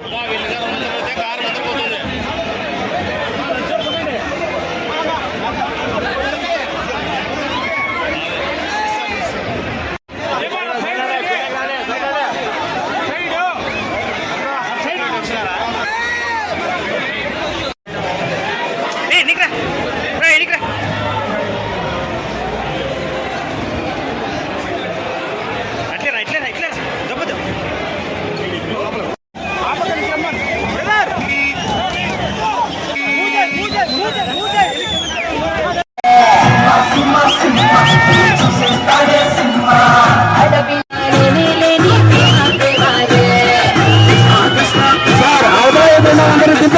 Suave. Corre,